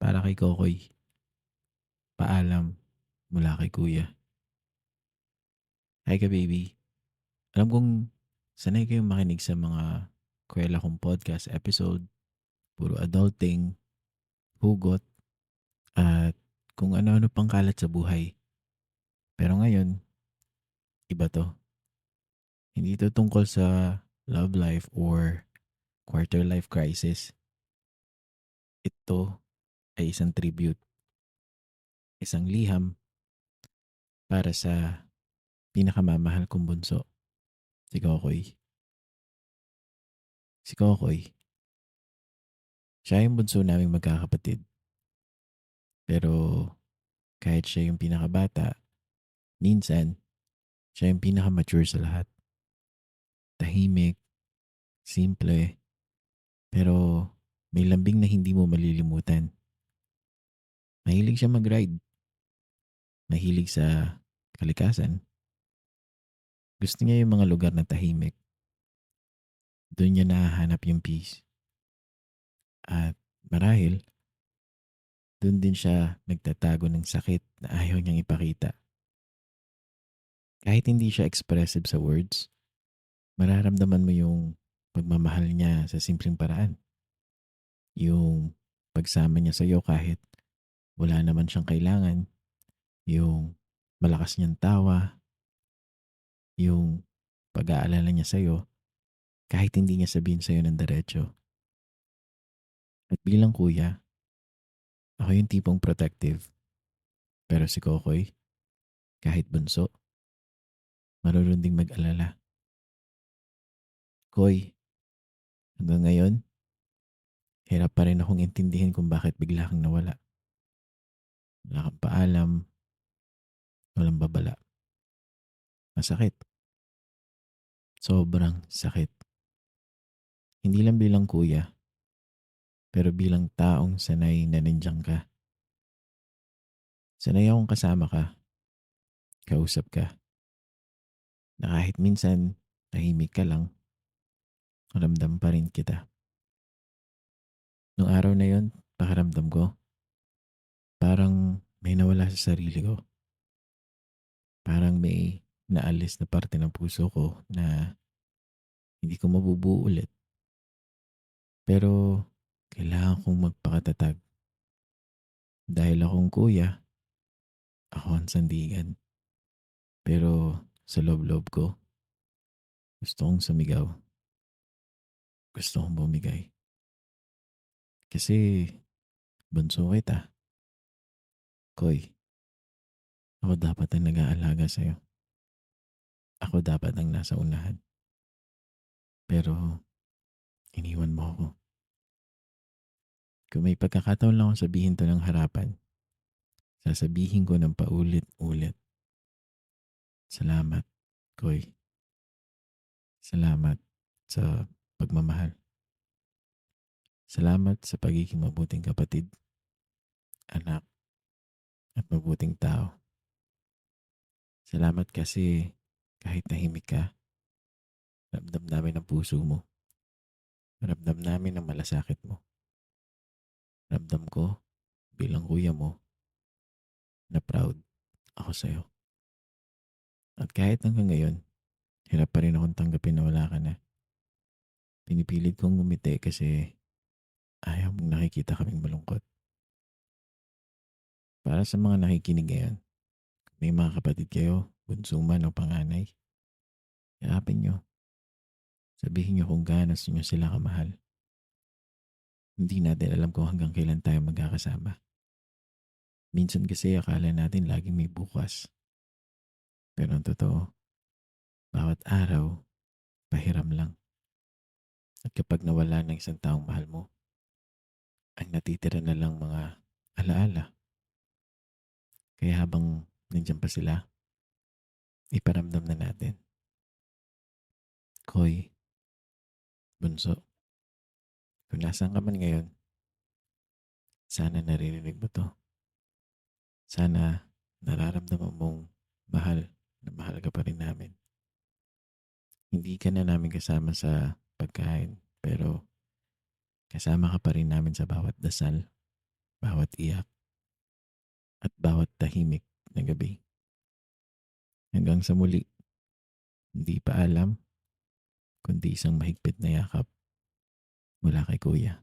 Para kay Kokoy. Paalam mula kay Kuya. Hi ka baby. Alam kong sanay kayong makinig sa mga kwela kong podcast episode. Puro adulting, hugot, at kung ano-ano pang kalat sa buhay. Pero ngayon, iba to. Hindi to tungkol sa love life or quarter life crisis. Ito ay isang tribute. Isang liham para sa pinakamamahal kong bunso, si Kokoy. Si Kokoy, siya yung bunso naming magkakapatid. Pero kahit siya yung pinakabata, minsan, siya yung pinakamature sa lahat. Tahimik, simple, pero may lambing na hindi mo malilimutan. Mahilig siya mag-ride. Mahilig sa kalikasan. Gusto niya yung mga lugar na tahimik. Doon niya nahahanap yung peace. At marahil, doon din siya nagtatago ng sakit na ayaw niyang ipakita. Kahit hindi siya expressive sa words, mararamdaman mo yung pagmamahal niya sa simpleng paraan. Yung pagsama niya sa iyo kahit wala naman siyang kailangan. Yung malakas niyang tawa. Yung pag-aalala niya sa iyo kahit hindi niya sabihin sa iyo ng diretso. At bilang kuya, ako yung tipong protective. Pero si Kokoy, kahit bunso, marunong ding mag-alala. Koy, hanggang ngayon, hirap pa rin akong intindihin kung bakit bigla kang nawala. Wala kang paalam, walang babala. Masakit. Sobrang sakit. Hindi lang bilang kuya, pero bilang taong sanay na nandiyan ka. Sanay akong kasama ka, kausap ka, na kahit minsan tahimik ka lang, ramdam pa rin kita. Nung araw na yon, pakiramdam ko, sa sarili ko. Parang may naalis na parte ng puso ko na hindi ko mabubuo ulit. Pero kailangan kong magpakatatag. Dahil akong kuya, ako ang sandigan. Pero sa loob-loob ko, gusto kong sumigaw. Gusto kong bumigay. Kasi bunso kita. Koy, ako dapat ang nag-aalaga sa'yo. Ako dapat ang nasa unahan. Pero iniwan mo ako. Kung may pagkakataon lang akong sabihin to ng harapan, sasabihin ko ng paulit-ulit. Salamat, Koy. Salamat sa pagmamahal. Salamat sa pagiging mabuting kapatid, anak, at mabuting tao. Salamat kasi kahit tahimik ka, ramdam namin ang puso mo. Ramdam namin ang malasakit mo. Ramdam ko bilang kuya mo na proud ako sa'yo. At kahit hanggang ngayon, hirap pa rin akong tanggapin na wala ka na. Pinipilit kong ngumiti kasi ayaw mong nakikita kaming malungkot. Para sa mga nakikinig ngayon, may mga kapatid kayo, bunso man o panganay, yakapin nyo. Sabihin nyo kung gaano nyo sila kamahal. Hindi natin alam kung hanggang kailan tayo magkakasama. Minsan kasi akala natin laging may bukas. Pero ang totoo, bawat araw, pahiram lang. At kapag nawala ng isang taong mahal mo, ang natitira na lang mga alaala. Kaya habang nandiyan pa sila, iparamdam na natin. Koy, bunso, kung nasaan ka man ngayon, sana naririnig mo to. Sana nararamdaman mong mahal na mahal ka pa rin namin. Hindi ka na namin kasama sa pagkain, pero kasama ka pa rin namin sa bawat dasal, bawat iyak, at bawat tahimik na gabi. Hanggang sa muli, hindi pa alam, kundi isang mahigpit na yakap mula kay Kuya.